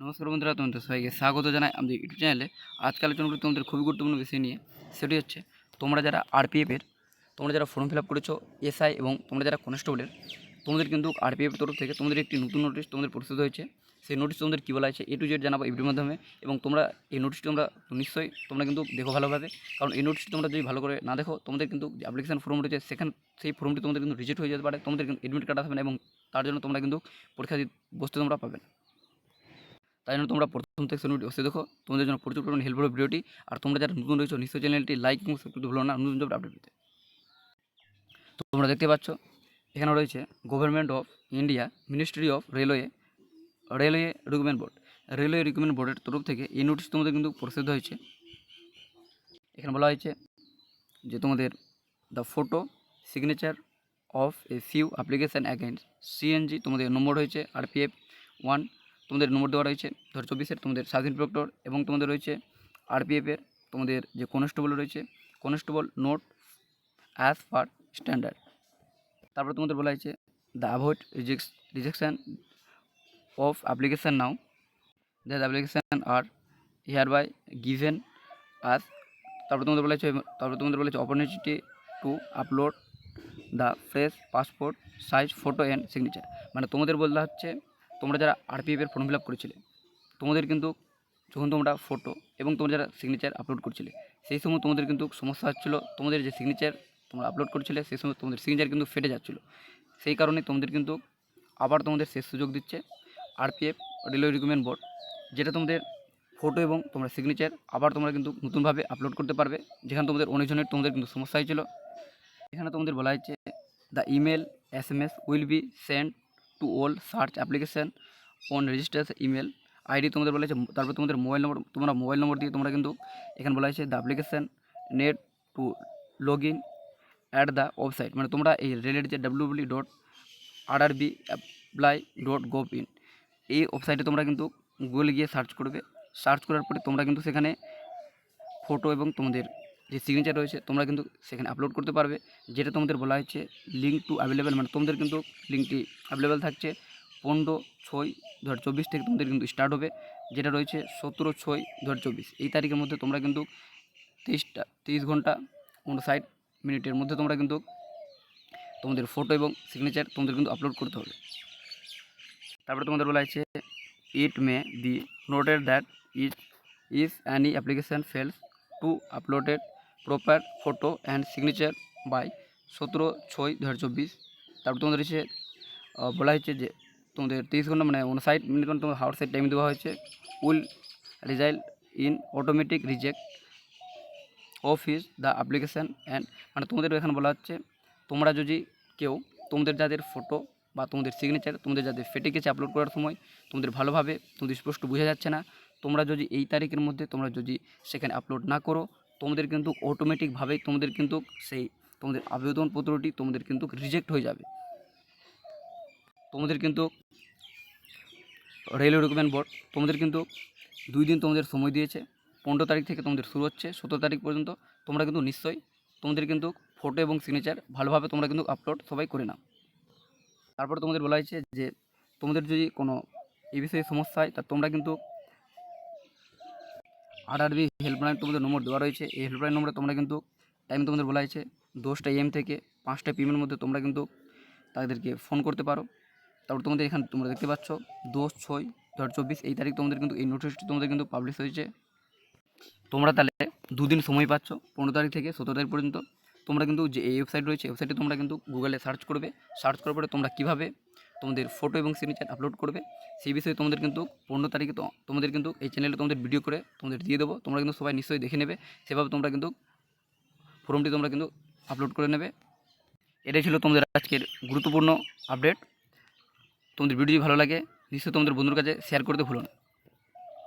নমস্কার বন্ধুরা, তোমাদের সবাইকে স্বাগত জানাই আমাদের ইউটিউব চ্যানেলে। আজকে আলোচনা করি তোমাদের খুবই গুরুত্বপূর্ণ বিষয় নিয়ে, সেটি হচ্ছে তোমরা যারা আরপিএফের তোমরা যারা ফর্ম ফিল আপ করেছ এসআই এবং তোমরা যারা কনস্টেবলের তোমাদের কিন্তু আরপিএফ তরফ থেকে তোমাদের একটি নতুন নোটিশ তোমাদের প্রস্তুত হয়েছে। সেই নোটিশ তোমাদের কী বলা আছে এ টু জেড জানাব এভির মাধ্যমে এবং তোমরা এই নোটিশটি তোমরা নিশ্চয়ই তোমরা কিন্তু দেখো ভালোভাবে। কারণ এই নোটিশটি তোমরা যদি ভালো করে না দেখো, তোমাদের কিন্তু যে অ্যাপ্লিকেশন ফর্ম রয়েছে, সেখান সেই ফর্মটি তোমাদের কিন্তু রিজেক্ট হয়ে যেতে পারে, তোমাদের কিন্তু এডমিট কার্ড আসবে না এবং তার জন্য তোমরা কিন্তু পরীক্ষা বসতে তোমরা পাবে না। তাই জন্য তোমরা প্রথম থেকে শুরু অবশ্যই দেখো, তোমাদের জন্য প্রচুর পরিমাণে হেল্প ভিডিওটি। আর তোমরা যারা নতুন রয়েছো নিশ্চয় চ্যানেলটি লাইক এবং সাবস্ক্রাইব ভুলো না। নতুন জব আপডেট পেতে। তোমরা দেখতে পাচ্ছ, এখানে রয়েছে government of India ministry of railway railway recruitment board railway recruitment বোর্ডের তরফ থেকে এই নোটিশ তোমাদের কিন্তু প্রসিদ্ধ হয়েছে। এখানে বলা হয়েছে যে তোমাদের the photo signature of a few application against CNG তোমাদের নম্বর হয়েছে আরপিএফ ওয়ান তোমাদের নম্বর দেওয়া রয়েছে। ধর চব্বিশের তোমাদের সাব ইন্সপেক্টর এবং তোমাদের রয়েছে আরপিএফের তোমাদের যে কনস্টেবল রয়েছে constable note as per standard তারপর তোমাদের বলা হয়েছে the avoid rejects rejection of application now the application are here by given us তারপর তোমাদের বলা হয়েছে, তারপর তোমাদের বলা হয়েছে opportunity to upload the fresh passport size photo and signature মানে তোমাদের বলতে হচ্ছে তোমরা যারা আরপিএফের ফর্ম ফিল আপ করেছিলে, তোমাদের কিন্তু যখন তোমরা ফটো এবং তোমরা যারা সিগনেচার আপলোড করছিলে, সেই সময় তোমাদের কিন্তু সমস্যা হচ্ছিল, তোমাদের যে সিগনেচার তোমরা আপলোড করছিলে, সেই সময় তোমাদের সিগনেচার কিন্তু ফেটে যাচ্ছিল। সেই কারণে তোমাদের কিন্তু আবার তোমাদের শেষ সুযোগ দিচ্ছে আরপিএফ রেলওয়ে রিক্রুটমেন্ট বোর্ড যেটা তোমাদের ফটো এবং তোমরা সিগনেচার আবার তোমরা কিন্তু নতুনভাবে আপলোড করতে পারবে, যেখানে তোমাদের অনেকজনের তোমাদের কিন্তু সমস্যা হয়েছিল। এখানে তোমাদের বলা হয়েছে the email S M S will be send to all search application on registers email, ID তোমাদের বলেছে তারপর তোমাদের মোবাইল নম্বর, তোমরা মোবাইল নম্বর দিয়ে তোমরা কিন্তু এখানে বলা হয়েছে the application net to log in at the website মানে তোমরা এই রেলের যে WW dot R R B apply dot gov in এই ওয়েবসাইটে তোমরা কিন্তু গুগলে গিয়ে সার্চ করবে সার্চ করার পরে তোমরা কিন্তু সেখানে ফটো এবং তোমাদের যে সিগনেচার রয়েছে, তোমরা কিন্তু সেখানে আপলোড করতে পারবে। যেটা তোমাদের বলা হয়েছে লিঙ্ক টু অ্যাভেলেবেল মানে তোমাদের কিন্তু লিঙ্কটি অ্যাভেলেবেল থাকছে। পনেরো ছয় দু চব্বিশ থেকে তোমাদের কিন্তু স্টার্ট হবে। যেটা রয়েছে, সতেরো ছয় দু চব্বিশ এই তারিখের মধ্যে তোমরা কিন্তু তেইশটা, তেইশ ঘণ্টা উনষাট মিনিটের মধ্যে তোমরা কিন্তু তোমাদের ফটো এবং সিগনেচার তোমাদের কিন্তু আপলোড করতে হবে। তারপরে তোমাদের বলা হয়েছে it may be noted that it is any application fails to uploaded proper photo and signature by সতেরো ছয় দু হাজার চব্বিশ। তারপর তোমাদের হচ্ছে বলা হয়েছে যে তোমাদের তিরিশ ঘণ্টা মানে উনষাট মিনিট মানে তোমাদের হাওয়ার সাইড টাইম দেওয়া হয়েছে। Will result in automatic reject of is the application and মানে তোমাদের এখানে বলা হচ্ছে, তোমরা যদি কেউ তোমাদের যাদের ফটো বা তোমাদের সিগনেচার, তোমাদের যাদের ফেটে গেছে আপলোড করার সময়, তোমাদের ভালোভাবে তোমাদের স্পষ্ট বোঝা যাচ্ছে না, তোমরা যদি এই তারিখের মধ্যে তোমরা যদি সেখানে আপলোড না করো তোমাদের কিন্তু অটোমেটিকভাবেই তোমাদের কিন্তু সেই তোমাদের আবেদনপত্রটি তোমাদের কিন্তু রিজেক্ট হয়ে যাবে। তোমাদের কিন্তু রেলওয়ে রিক্রুটমেন্ট বোর্ড তোমাদের কিন্তু দুই দিন তোমাদের সময় দিয়েছে, পনেরো তারিখ থেকে তোমাদের শুরু হচ্ছে, সতেরো তারিখ পর্যন্ত তোমরা কিন্তু নিশ্চয়ই তোমাদের কিন্তু ফটো এবং সিগনেচার ভালোভাবে তোমরা কিন্তু আপলোড সবাই করে নাও। তারপর তোমাদের বলা হয়েছে যে তোমাদের যদি কোনো এই বিষয়ে সমস্যা হয়, তা তোমরা কিন্তু আর আরবি হেল্পলাইন তোমাদের নম্বর দেওয়া রয়েছে। এই হেল্পলাইন নম্বরে তোমরা কিন্তু টাইম তোমাদের বলা হয়েছে দশটা এম থেকে পাঁচটা পিএমের মধ্যে তোমরা কিন্তু তাদেরকে ফোন করতে পারো। তারপর তোমাদের এখানে তোমরা দেখতে পাচ্ছ দশ, ছয় দু চব্বিশ, এই তারিখ তোমাদের কিন্তু এই নোটিশটি তোমাদের কিন্তু পাবলিশ হয়েছে। তোমরা তাহলে দুদিন সময় পাচ্ছ, পনেরো তারিখ থেকে সতেরো তারিখ পর্যন্ত। তোমরা কিন্তু যে এই ওয়েবসাইট রয়েছে ওয়েবসাইটে তোমরা কিন্তু গুগলে সার্চ করবে। সার্চ করার পরে তোমরা কীভাবে তোমাদের ফটো এবং সিগনেচার আপলোড করবে। সেই বিষয়ে তোমাদের কিন্তু পনেরো তারিখে তোমাদের কিন্তু এই চ্যানেলে তোমাদের ভিডিও করে তোমাদের দিয়ে দেবো। তোমরা কিন্তু সবাই নিশ্চয়ই দেখে নেবে। সেভাবে তোমরা কিন্তু ফর্মটি তোমরা কিন্তু আপলোড করে নেবে। এটাই ছিল তোমাদের আজকের গুরুত্বপূর্ণ আপডেট তোমাদের ভিডিও ভালো লাগে, নিশ্চয়ই তোমাদের বন্ধুর কাছে শেয়ার করতে ভুলো না।